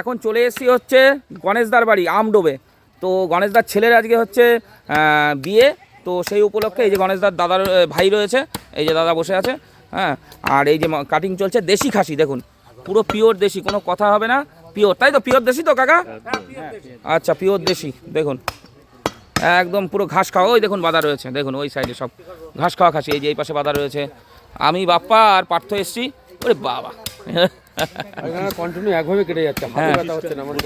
এখন চলে এসেছি হচ্ছে গণেশদার বাড়ি, আমডোবে। তো গণেশদার ছেলের আজকে হচ্ছে বিয়ে। তো সেই উপলক্ষে এই যে গণেশদার দাদার ভাই রয়েছে, এই যে দাদা বসে আছে হ্যাঁ। আর এই যে কাটিং চলছে দেশি খাসি, দেখুন। পুরো পিওর দেশি, কোনো কথা হবে না। পিওর তাই তো? পিওর দেশি তো, কাকা? আচ্ছা পিওর দেশি, দেখুন। একদম পুরো ঘাস খাওয়া, ওই দেখুন বাধা রয়েছে, দেখুন ওই সাইডে সব ঘাস খাওয়া খাসি, এই যে এই পাশে বাধা রয়েছে। আমি বাপ্পা আর পার্থ এসছি, ওরে বাবা। কন্টিনিউ একভাবে কেটে যাচ্ছে। হাতে হ্যাঁ। মানে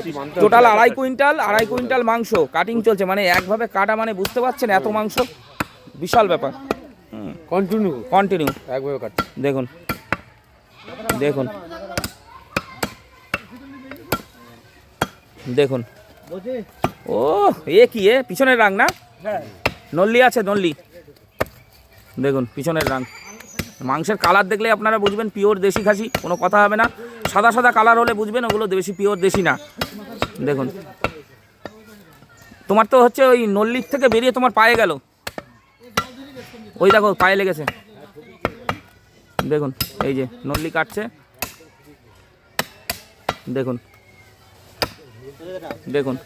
টোটাল আড়াই কুইন্টাল আড়াই কুইন্টাল মাংস কাটিং চলছে। মানে একভাবে কাটা মানে বুঝতে পারছেন এত মাংস? বিশাল ব্যাপার। কন্টিনিউ কন্টিনিউ একভাবে কাটছে। দেখুন। দেখুন। দেখুন। ও এ কি এ? পিছনের রাং না? নল্লি আছে নল্লি। দেখুন পিছনের রাং। মাংসের কালার দেখলে আপনারা বুঝবেন পিওর দেশি খাসি কোনো কথা হবে না। সাদা সাদা কালার হলে বুঝবেন ওগুলো বেশি পিওর দেশি না। দেখুন। তোমার তো হচ্ছে ওই নল্লির থেকে বেরিয়ে তোমার পায়ে গেল। ওই দেখো পায়ে লেগেছে। দেখুন এই যে নল্লি কাটছে। দেখুন। দেখুন।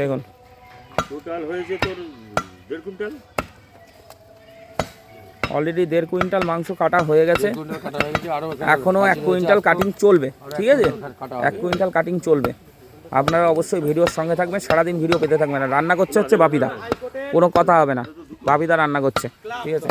দেখুন। টোটাল হয়েছে তোর দেড় কুইন্টাল? অলরেডি দেড় কুইন্টাল মাংস কাটা হয়ে গেছে। এখনও এক কুইন্টাল কাটিং চলবে ঠিক আছে? এক কুইন্টাল কাটিং চলবে। আপনারা অবশ্যই ভিডিওর সঙ্গে থাকবেন সারাদিন ভিডিও পেতে থাকবেন রান্না করছে হচ্ছে বাপিদা। কোনো কথা হবে না। বাপিদা রান্না করছে ঠিক আছে?